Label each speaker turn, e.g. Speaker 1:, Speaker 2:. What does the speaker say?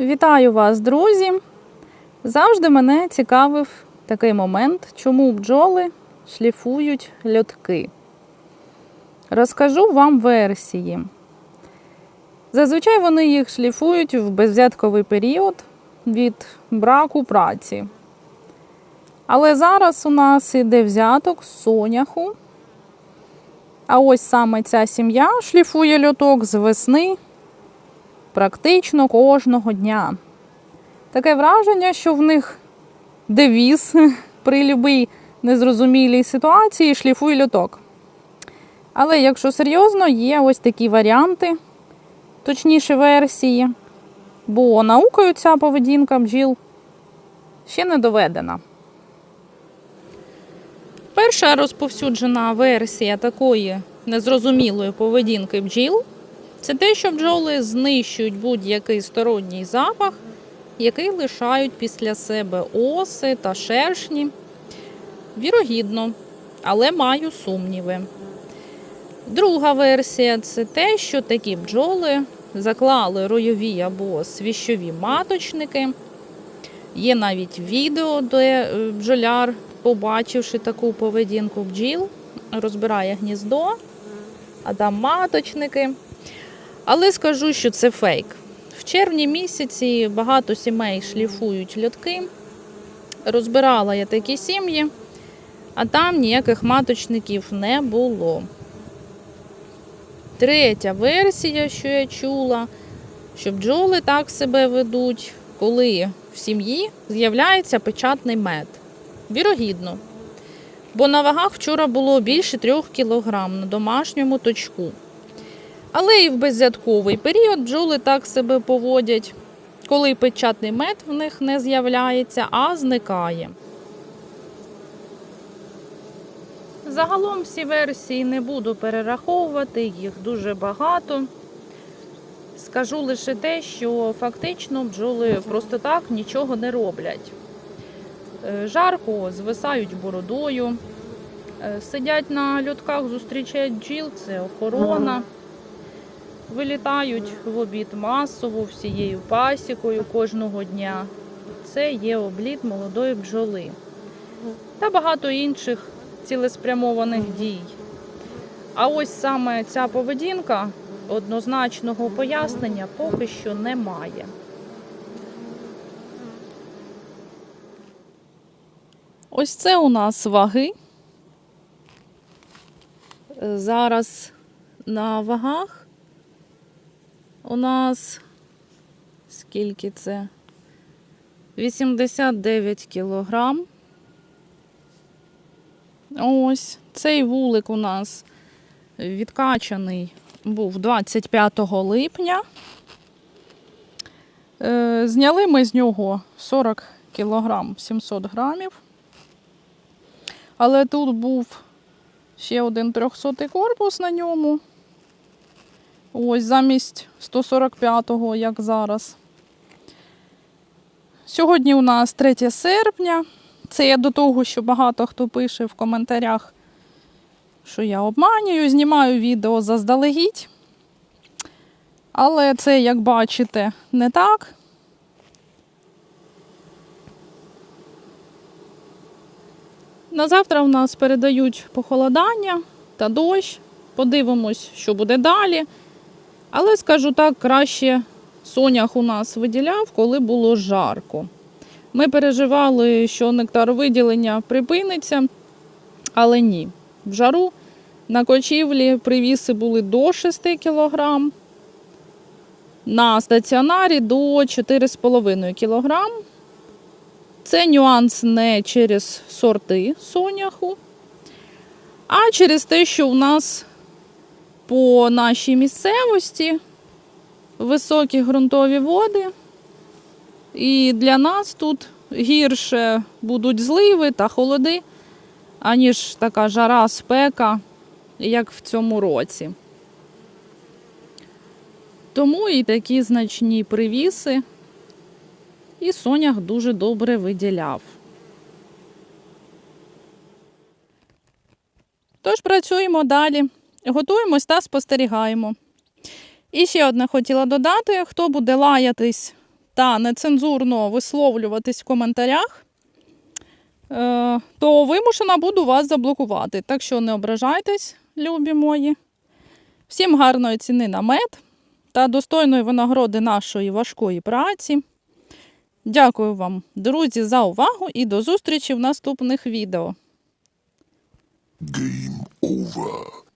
Speaker 1: Вітаю вас, друзі! Завжди мене цікавив такий момент, чому бджоли шліфують льотки. Розкажу вам версії. Зазвичай вони їх шліфують в безвзятковий період від браку праці. Але зараз у нас іде взяток з соняху. А ось саме ця сім'я шліфує льоток з весни практично кожного дня. Таке враження, що в них девіз при любій незрозумілій ситуації шліфуй льоток. Але якщо серйозно, є ось такі варіанти, точніше версії, бо наукою ця поведінка бджіл ще не доведена. Перша розповсюджена версія такої незрозумілої поведінки бджіл це те, що бджоли знищують будь-який сторонній запах, який лишають після себе оси та шершні. Вірогідно, але маю сумніви. Друга версія це те, що такі бджоли заклали ройові або свіщові маточники. Є навіть відео, де е, бджоляр, побачивши таку поведінку бджіл, розбирає гніздо, а там маточники. Але скажу, що це фейк. В червні місяці багато сімей шліфують льотки. Розбирала я такі сім'ї, а там ніяких маточників не було. Третя версія, що я чула, що бджоли так себе ведуть, коли в сім'ї з'являється печатний мед. Вірогідно. Бо на вагах вчора було більше трьох кілограм на домашньому точку. Але і в беззятковий період бджоли так себе поводять, коли печатний мед в них не з'являється, а зникає. Загалом всі версії не буду перераховувати, їх дуже багато. Скажу лише те, що фактично бджоли просто так нічого не роблять. Е, Жарко звисають бородою, е, сидять на льотках, зустрічають бджіл, це охорона. Вилітають в обід масово всією пасікою кожного дня. Це є обліт молодої бджоли та багато інших цілеспрямованих дій. А ось саме ця поведінка однозначного пояснення поки що немає. Ось це у нас ваги. Зараз на вагах у нас скільки це? 89 кілограм. Ось цей вулик у нас відкачаний був 25 липня. Е, Зняли ми з нього 40 кілограм 700 грамів. Але тут був ще один 300 корпус на ньому. Ось замість 145-го, як зараз. Сьогодні у нас 3 серпня. Це я до того, що багато хто пише в коментарях, що я обманюю, знімаю відео заздалегідь. Але це, як бачите, не так. На завтра у нас передають похолодання та дощ. Подивимось, що буде далі. Але скажу так, краще сонях у нас виділяв, коли було жарко. Ми переживали, що нектаровиділення припиниться, але ні. В жару на кочівлі привіси були до 6 кг, на стаціонарі до 4,5 кг. Це нюанс не через сорти соняху, а через те, що у нас по нашій місцевості високі ґрунтові води. І для нас тут гірше будуть зливи та холоди, аніж така жара, спека, як в цьому році. Тому і такі значні привіси, і сонях дуже добре виділяв. Тож працюємо далі, готуємось та спостерігаємо. І ще одне хотіла додати: хто буде лаятись та нецензурно висловлюватись в коментарях, е, то вимушена буду вас заблокувати. Так що не ображайтесь, любі мої. Всім гарної ціни на мед та достойної винагороди нашої важкої праці. Дякую вам, друзі, за увагу і до зустрічі в наступних відео.
Speaker 2: Game over.